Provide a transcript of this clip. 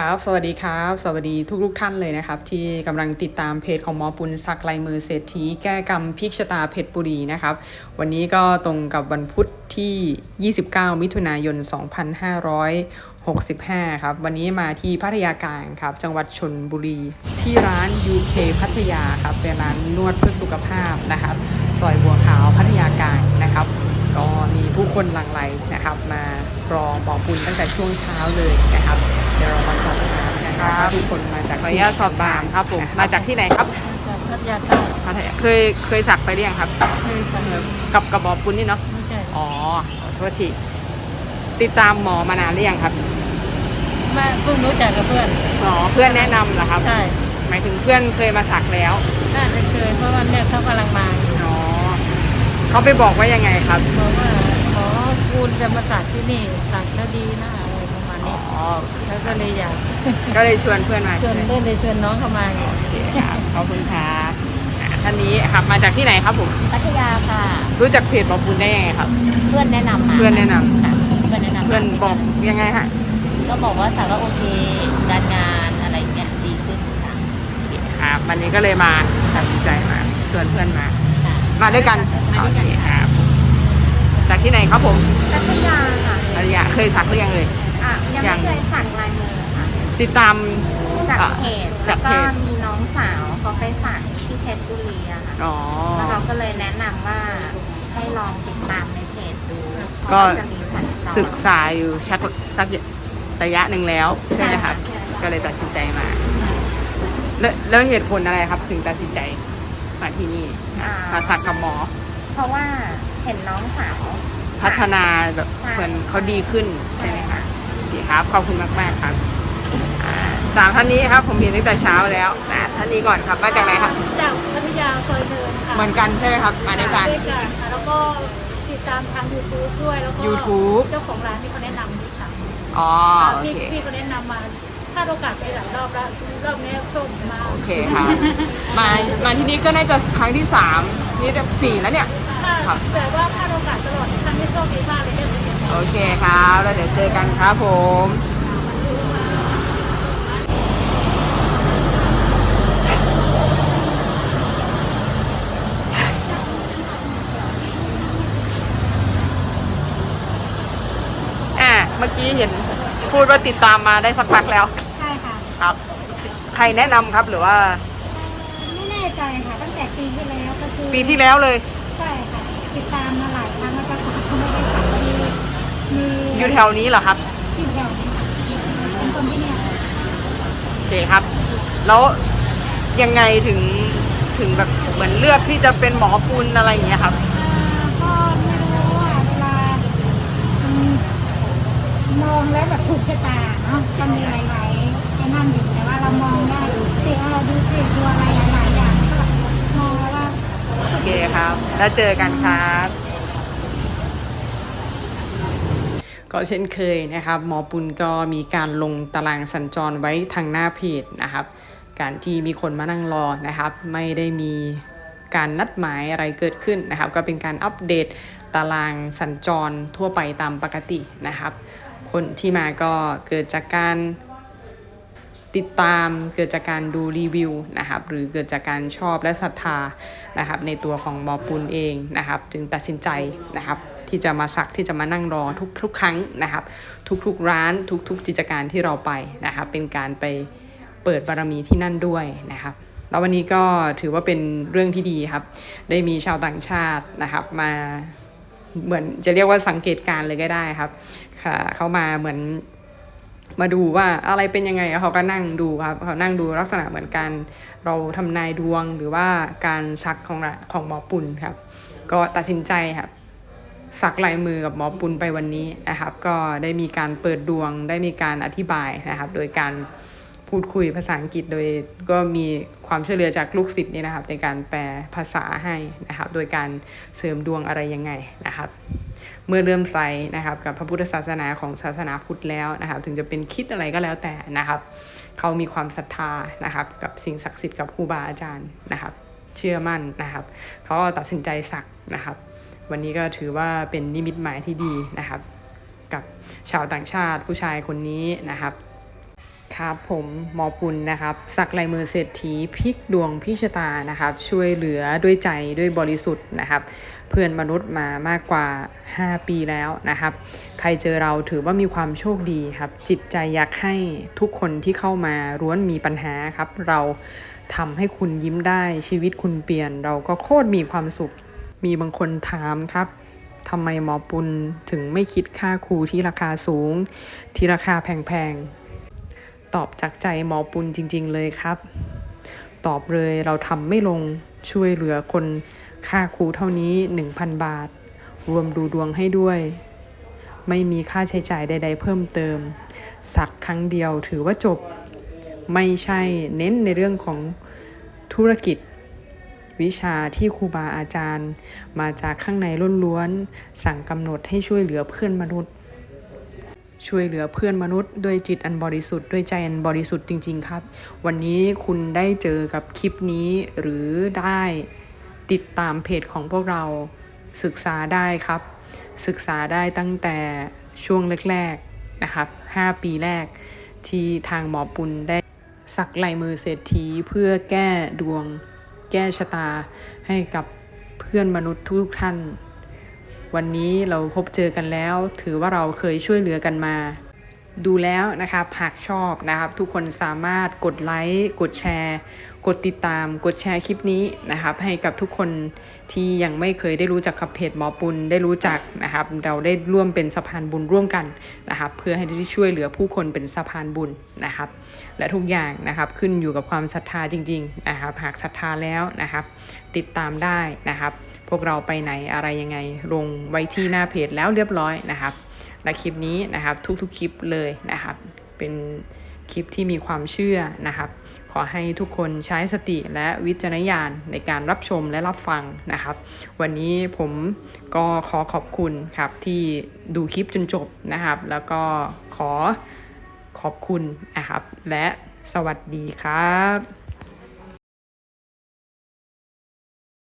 ครับ สวัสดีครับ สวัสดีทุกทุกท่านเลยนะครับ ที่กำลังติดตามเพจของหมอปุณสักลายมือเศรษฐีแก้กรรมพิกชะตาเพชรบุรีนะครับ วันนี้ก็ตรงกับวันพุธที่ 29 มิถุนายน 2565 ครับ วันนี้มาที่พัทยากลางครับ จังหวัดชนบุรี ที่ร้าน UK พัทยาครับเป็นร้านนวดเพื่อสุขภาพนะครับ ซอยบัวขาวพัทยากลางนะครับก็มีผู้คนหลั่งไหลนะครับ มารอหมอปุณตั้งแต่ช่วงเช้าเลยนะครับ เดี๋ยวเรามาสอบถามนะครับว่าทุกคนมาจากขออนุญาตสอบถามครับผมนะมาจากที่ไหนครับจากพัทยาใต้พัทยาเคยเคยสักไปหรือยังครับเคยสักกับกระบอกปุ้นนี่เนาะไม่ใช่อ๋อขอโทษทีติดตามหมอมานานหรือยังครับแม่เพิ่งรู้จักกับเพื่อนอ๋อเพื่อนแนะนำเหรอครับ ใช่หมายถึงเพื่อนเคยมาสักแล้วน่าจะเคยเพราะว่าเนี่ยเขากำลังมาอยู่อ๋อเขาไปบอกว่ายังไงครับบอกว่าขอคูณจะมาสักที่นี่สักแล้วดีนะอะไร ประมาณอ๋อนี้แล้วก็เลยอยากก็เลยชวนเพื่อนมาชวนเล่นเลยชวนน้องเข้ามาอยู่โอเคครับขอบคุณครับอ่าท่านนี้ครับมาจากที่ไหนครับผมพัทยาค่ะ รู้จักเพจหมอปุณได้ยังไงครับ เพื่อนแนะนำมาเพื่อนแนะนำค่ะเพื่อนแนะนำมาเพื่อนบอกยังไงฮะก็บอกว่าสาวว่าโอเคการงานอะไรเงี้ยดีขึ้นค่ะโอเคครับวันนี้ก็เลยมาตัดสินใจมาชวนเพื่อนมา ค่ะมาด้วยกันมาด้วยกัน โอเคครับ จากที่ไหนครับผมพัทยาค่ะภรรยาเคยสักหรือยังเลย อะยังยัไม่งเคยสักลายมือค่ะติดตาม จากอะเพจจาแล้กวเพก็จ มีน้องสาวเขาไปสักที่เพชรบุรีอะค่ะอ๋อ แล้วเราก็เลยแนะนำว่าให้ลองติดตามในเพจดูเพก็ ราะว่าจะมีสัญจร ศึกษาอยู่ชักสักระยะหนึ่งแล้วใช่ไหมครับ ใช่ค่ะ ก็เลยตัดสินใจมา แล้วแล้วเหตุผลอะไรครับ ถึงตัดสินใจมาที่นี่อ่ามาสักกับหมอ เพราะว่าเห็นน้องสาวพัฒนาแบบใช่เหมือนเขาดีขึ้นใช่ไหมคะค่ะโอ เคครับ ขอบคุณมากมากๆครับอ่าสามท่านนี้ครับ ผมเห็นตั้งแต่เช้าแล้วนะท่านนี้ก่อนครับมาจากไหนครับ จากพัทยาซอยเดินค่ะเหมือนกันใช่ไหมครับ มาด้วยกันด้วยกันค่ะแล้วก็ติดตามทาง YouTube ด้วยแล้วก็ YouTube เจ้าของร้านที่เขาแนะนำที่ค่ะอ๋อโอพี่เค พี่เขาแนะนำมาถ้าโอกาสไปหลายรอบแล้วรอบนี้โชคดีมากโอเคครับมา มาที่นี่ก็น่าจะครั้งที่สามนี่จะสี่แล้วเนี่ยครับแต่ว่าถ้าโอกาสตลอดครั้งที่โชคดีมากเลยได้ไปเรียน โอเคครับ แล้วเดี๋ยวเจอกันครับผมอ่าเมื่อกี้เห็นพูดว่าติดตามมาได้สักพักแล้ว ใช่ค่ะ ครับ ใครแนะนำครับหรือว่าไม่แน่ใจค่ะตั้งแต่ปีที่แล้วก็คือปีที่แล้วเลย ใช่ค่ะ ติดตามมาหลายครั้งแล้วก็สักเขาไม่ได้สักมีมี อยู่แถวนี้เหรอครับอยู่แถวนี้ค่ะเป็นคนที่เนี่ยโอเคครับ แล้วยังไงถึงถึงแบบเหมือนเลือกที่จะเป็นหมอปุณอะไรอย่างเงี้ยครับก็ไม่รู้ว่าเวลาอืมมองแล้วแบบถูกชะตาเนาะก็มีหลายๆไอ้นั่นอยู่แต่ว่าเรามองได้ติเออดูสิดูอะไรหลายๆอย่างก็มองแล้วว่า โอเคครับ แล้วเจอกันครับ ก็เช่นเคยนะครับหมอปุณก็มีการลงตารางสัญจรไว้ทางหน้าเพจนะครับ การที่มีคนมานั่งรอนะครับ ไม่ได้มีการนัดหมายอะไรเกิดขึ้นนะครับ ก็เป็นการอัปเดตตารางสัญจรทั่วไปตามปกตินะครับ คนที่มาก็เกิดจากการติดตามเกิดจากการดูรีวิวนะครับ หรือเกิดจากการชอบและศรัทธานะครับ ในตัวของหมอปุณเองนะครับ จึงตัดสินใจนะครับ ที่จะมาสักที่จะมานั่งรอทุกทุกครั้งนะครับ ทุกๆร้านทุกๆกิจการที่เราไปนะครับเป็นการไปเปิดบารมีที่นั่นด้วยนะครับแล้ววันนี้ก็ถือว่าเป็นเรื่องที่ดีครับ ได้มีชาวต่างชาตินะครับมาเหมือนจะเรียกว่าสังเกตการเลยก็ได้ครับค่ะเขามาเหมือนมาดูว่าอะไรเป็นยังไงเขาก็นั่งดูครับเขานั่งดูลักษณะเหมือนกันเราทำนายดวงหรือว่าการสักของระของหมอปุณครับ ก็ตัดสินใจครับ สักลายมือกับหมอปุณไปวันนี้นะครับ ก็ได้มีการเปิดดวงได้มีการอธิบายนะครับ โดยการพูดคุยภาษาอังกฤษโดยก็มีความช่วยเหลือจากลูกศิษย์นี่นะครับ ในการแปลภาษาให้นะครับ โดยการเสริมดวงอะไรยังไงนะครับ เมื่อเริ่มใสนะครับกับพระพุทธศาสนาของศาสนาพุทธแล้วนะครับ ถึงจะเป็นคิดอะไรก็แล้วแต่นะครับ เขามีความศรัทธานะครับ กับสิ่งศักดิ์สิทธิ์กับครูบาอาจารย์นะครับ เชื่อมั่นนะครับ เขาก็ตัดสินใจสักนะครับ วันนี้ก็ถือว่าเป็นนิมิตหมายที่ดีนะครับ กับชาวต่างชาติผู้ชายคนนี้นะครับ ครับผมหมอปุณนะครับ สักลายมือเศรษฐีพลิกดวงพิชตานะครับ ช่วยเหลือด้วยใจด้วยบริสุทธิ์นะครับ เพื่อนมนุษย์มามากกว่า 5 ปีแล้วนะครับ ใครเจอเราถือว่ามีความโชคดีครับ จิตใจอยากให้ทุกคนที่เข้ามาร้วนมีปัญหาครับ เราทำให้คุณยิ้มได้ชีวิตคุณเปลี่ยน เราก็โคตรมีความสุข มีบางคนถามครับทำไมหมอปุณถึงไม่คิดค่าครูที่ราคาสูง ที่ราคาแพงๆ ตอบจากใจหมอปุณจริง ๆ เลยครับ ตอบเลยเราทำไม่ลงช่วยเหลือคนค่าครูเท่านี้ 1,000 บาท รวมดูดวงให้ด้วย ไม่มีค่าใช้จ่ายใด ๆ เพิ่มเติม สักครั้งเดียวถือว่าจบ ไม่ใช่เน้นในเรื่องของธุรกิจ วิชาที่ครูบาอาจารย์ มาจากข้างในล้วนๆสั่งกำหนดให้ช่วยเหลือเพื่อนมนุษย์ ช่วยเหลือเพื่อนมนุษย์ด้วยจิตอันบริสุทธิ์ด้วยใจอันบริสุทธิ์จริง ๆ ครับ วันนี้คุณได้เจอกับคลิปนี้หรือได้ติดตามเพจของพวกเราศึกษาได้ครับ ศึกษาได้ตั้งแต่ช่วงแรกๆนะครับ 5 ปีแรกที่ทางหมอปุณได้สักลายมือเศรษฐีเพื่อแก้ดวง แก้ชะตาให้กับเพื่อนมนุษย์ทุกท่าน วันนี้เราพบเจอกันแล้ว ถือว่าเราเคยช่วยเหลือกันมา ดูแล้วนะครับหากชอบนะครับ ทุกคนสามารถกดไลค์กดแชร์ กดติดตามกดแชร์คลิปนี้นะครับให้กับทุกคนที่ยังไม่เคยได้รู้จักกับเพจหมอปุณได้รู้จักนะครับเราได้ร่วมเป็นสะพานบุญร่วมกันนะครับเพื่อให้ได้ช่วยเหลือผู้คนเป็นสะพานบุญนะครับ และทุกอย่างนะครับขึ้นอยู่กับความศรัทธาจริงๆนะครับหากศรัทธาแล้วนะครับติดตามได้นะครับ พวกเราไปไหนอะไรยังไงลงไว้ที่หน้าเพจแล้วเรียบร้อยนะครับและคลิปนี้นะครับทุกๆคลิปเลยนะครับเป็นคลิปที่มีความเชื่อนะครับ ขอให้ทุกคนใช้สติและวิจารณญาณในการรับชมและรับฟังนะครับ วันนี้ผมก็ขอขอบคุณครับที่ดูคลิปจนจบนะครับ แล้วก็ขอขอบคุณนะครับ และสวัสดีครับ